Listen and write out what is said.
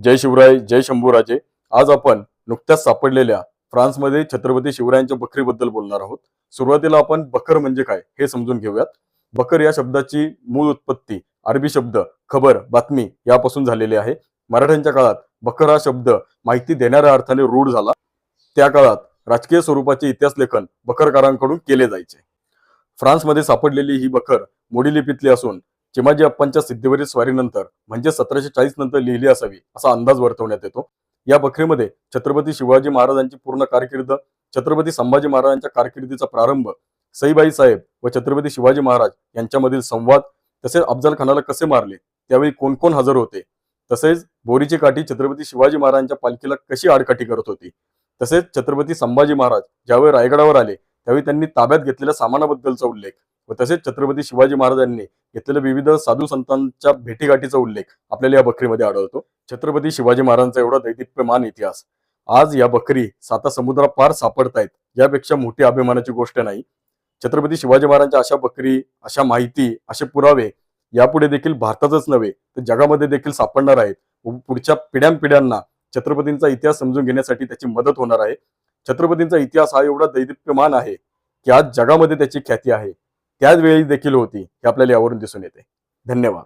जय शिवराय जय शंभूराजे. आज आपण नुकत्याच सापडलेल्या फ्रान्समध्ये छत्रपती शिवरायांच्या बकरीबद्दल बोलणार आहोत. सुरुवातीला आपण बकर म्हणजे काय हे समजून घेऊयात. बकर या शब्दाची मूळ उत्पत्ती अरबी शब्द खबर बातमी यापासून झालेली आहे. मराठ्यांच्या काळात बकर हा शब्द माहिती देणाऱ्या अर्थाने रूढ झाला. त्या काळात राजकीय स्वरूपाचे इतिहास लेखन बकरकारांकडून केले जायचे. फ्रान्समध्ये सापडलेली ही बकर मोडी लिपीतली असून चिमाजी अप्पांच्या सिद्धीवरील स्वारीनंतर म्हणजे सतराशे चाळीस नंतर लिहिली असावी असा अंदाज वर्तवण्यात येतो. या बखरीमध्ये छत्रपती शिवाजी महाराजांची पूर्ण कारकीर्द छत्रपती संभाजी महाराजांच्या कारकिर्दीचा प्रारंभ सईबाई साहेब व छत्रपती शिवाजी महाराज यांच्यामधील संवाद तसेच अफजल खानाला कसे मारले त्यावेळी कोण कोण हजर होते तसेच बोरीची काठी छत्रपती शिवाजी महाराजांच्या पालखीला कशी आडकाठी करत होती तसेच छत्रपती संभाजी महाराज ज्यावेळी रायगडावर आले त्यावेळी त्यांनी ताब्यात घेतलेल्या सामानाबद्दलचा उल्लेख. व तसेच छत्रपती शिवाजी महाराजांनी घेतलेल्या विविध साधू संतांच्या भेटीगाठीचा उल्लेख आपल्याला या बकरीमध्ये आढळतो. छत्रपती शिवाजी महाराजांचा एवढा दैदिप्यमान इतिहास. आज या बकरी साता समुद्रापार सापडतायत यापेक्षा मोठी अभिमानाची गोष्ट नाही. छत्रपती शिवाजी महाराजांच्या अशा बकरी अशा माहिती असे पुरावे यापुढे देखील भारतातच नव्हे तर जगामध्ये देखील सापडणार आहेत. व पुढच्या पिढ्यानपिढ्यांना छत्रपतींचा इतिहास समजून घेण्यासाठी त्याची मदत होणार आहे. छत्रपतींचा इतिहास हा एवढा दैदिप्यमान आहे की आज जगामध्ये त्याची ख्याती आहे. त्याच वेळी देखील होती हे आपल्याला यावरून दिसून येते. धन्यवाद.